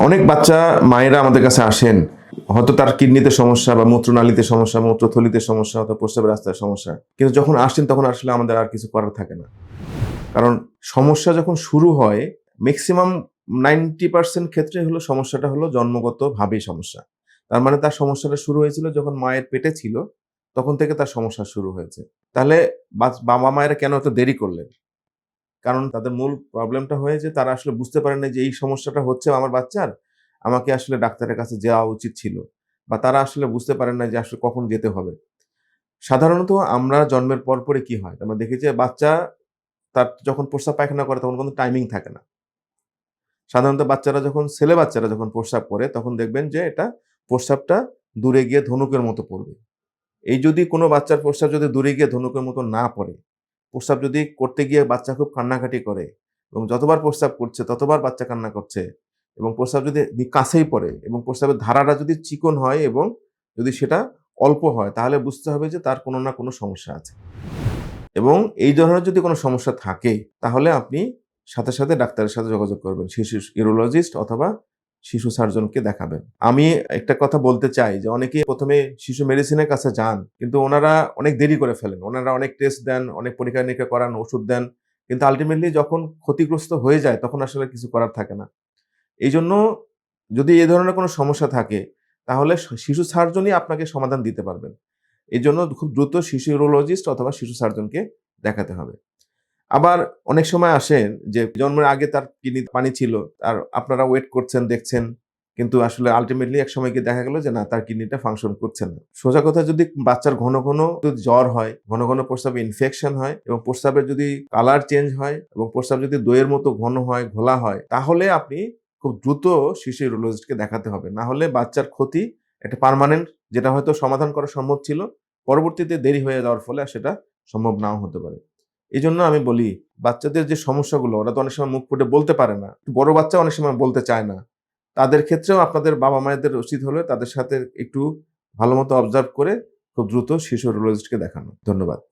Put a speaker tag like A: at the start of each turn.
A: অনেক বাচ্চা, মায়েরা আমাদের কাছে আসেন। হয়তো তার কিডনিতে সমস্যা বা মূত্রনালীতে সমস্যা, মূত্রথলিতে সমস্যা অথবা প্রস্রাবের রাস্তায় সমস্যা। কিন্তু যখন আসেন তখন আসলে আমাদের আর কিছু করার থাকে না। কারণ সমস্যা যখন শুরু হয় ম্যাক্সিমাম নাইনটি পার্সেন্ট ক্ষেত্রে হলো সমস্যাটা হলো জন্মগতভাবেই সমস্যা। তার মানে তার সমস্যাটা শুরু হয়েছিল যখন মায়ের পেটে ছিল, তখন থেকে তার সমস্যা শুরু হয়েছে। তাহলে বাবা মায়েরা কেন এত দেরি করলেন? কারণ তাদের মূল প্রবলেমটা হয়েছে তারা আসলে বুঝতে পারে না যে এই সমস্যাটা হচ্ছে আমার বাচ্চার। আমাকে আসলে ডাক্তারের কাছে যাওয়া উচিত ছিল বা তারা আসলে বুঝতে পারেন না যে আসলে কখন যেতে হবে। সাধারণত আমরা জন্মের পর পরে কি হয়? আমরা দেখি যে বাচ্চা তার যখন প্রস্রাব পায়খানা করে তখন কোনো টাইমিং থাকে না। সাধারণত বাচ্চারা যখন, ছেলে বাচ্চারা যখন প্রস্রাব করে তখন দেখবেন যে এটা প্রস্রাবটা দূরে গিয়ে ধনুকের মতো পড়বে। এই যদি কোনো বাচ্চার প্রস্রাব যদি দূরে গিয়ে ধনুকের মতো না পড়ে প্রস্রাব যদি করতে গিয়ে বাচ্চা খুব কান্নাকাটি করে এবং যতবার প্রস্রাব করছে, ততবার বাচ্চা কান্না করছে এবং প্রস্রাব যদি কাছেই পড়ে এবং প্রস্রাবের ধারাটা যদি চিকন হয় এবং যদি সেটা অল্প হয়, তাহলে বুঝতে হবে যে তার কোনো না কোনো সমস্যা আছে। এবং এই ধরনের যদি কোনো সমস্যা থাকে, তাহলে আপনি সাথে সাথে ডাক্তারের সাথে যোগাযোগ করবেন। শিশু ইউরোলজিস্ট অথবা শিশু সার্জনকে দেখাবেন। আমি একটা কথা বলতে চাই যে অনেকে প্রথমে শিশু মেডিসিনের কাছে যান, কিন্তু ওনারা অনেক দেরি করে ফেলেন। ওনারা অনেক টেস্ট দেন, অনেক পরীক্ষা নিরীক্ষা করান, ওষুধ দেন, কিন্তু আলটিমেটলি যখন ক্ষতিগ্রস্ত হয়ে যায় তখন আসলে কিছু করার থাকে না। এই জন্য যদি এই ধরনের কোনো সমস্যা থাকে, তাহলে শিশু সার্জনই আপনাকে সমাধান দিতে পারবেন। এই জন্য খুব দ্রুত শিশু ইউরোলজিস্ট অথবা শিশু সার্জনকে দেখাতে হবে। আবার অনেক সময় আসেন যে জন্মের আগে তার কিডনি পানি ছিল, আর আপনারা ওয়েট করছেন, দেখছেন, কিন্তু আসলে আলটিমেটলি এক সময় গিয়ে দেখা গেল যে না, তার কিডনিটা ফাংশন করছে না। সোজা কথা যদি বাচ্চার ঘন ঘন জ্বর হয়, ঘন ঘন প্রস্রাবে ইনফেকশন হয় এবং প্রস্রাবের যদি কালার চেঞ্জ হয় এবং প্রস্রাব যদি দইয়ের মতো ঘন হয়, ঘোলা হয়, তাহলে আপনি খুব দ্রুত শিশু ইউরোলজিস্টকে দেখাতে হবে। না হলে বাচ্চার ক্ষতি একটা পার্মানেন্ট যেটা হয়তো সমাধান করা সম্ভব ছিল, পরবর্তীতে দেরি হয়ে যাওয়ার ফলে সেটা সম্ভব নাও হতে পারে। এই জন্য আমি বলি, বাচ্চাদের যে সমস্যাগুলো, ওরা তো অনেক সময় মুখ ফুটে বলতে পারে না। বড় বাচ্চা অনেক সময় বলতে চায় না। তাদের ক্ষেত্রেও আপনাদের বাবা মায়েদের উচিত হলে তাদের সাথে একটু ভালো মতো অবজার্ভ করে খুব দ্রুত শিশু রোলজিস্টকে দেখানো। ধন্যবাদ।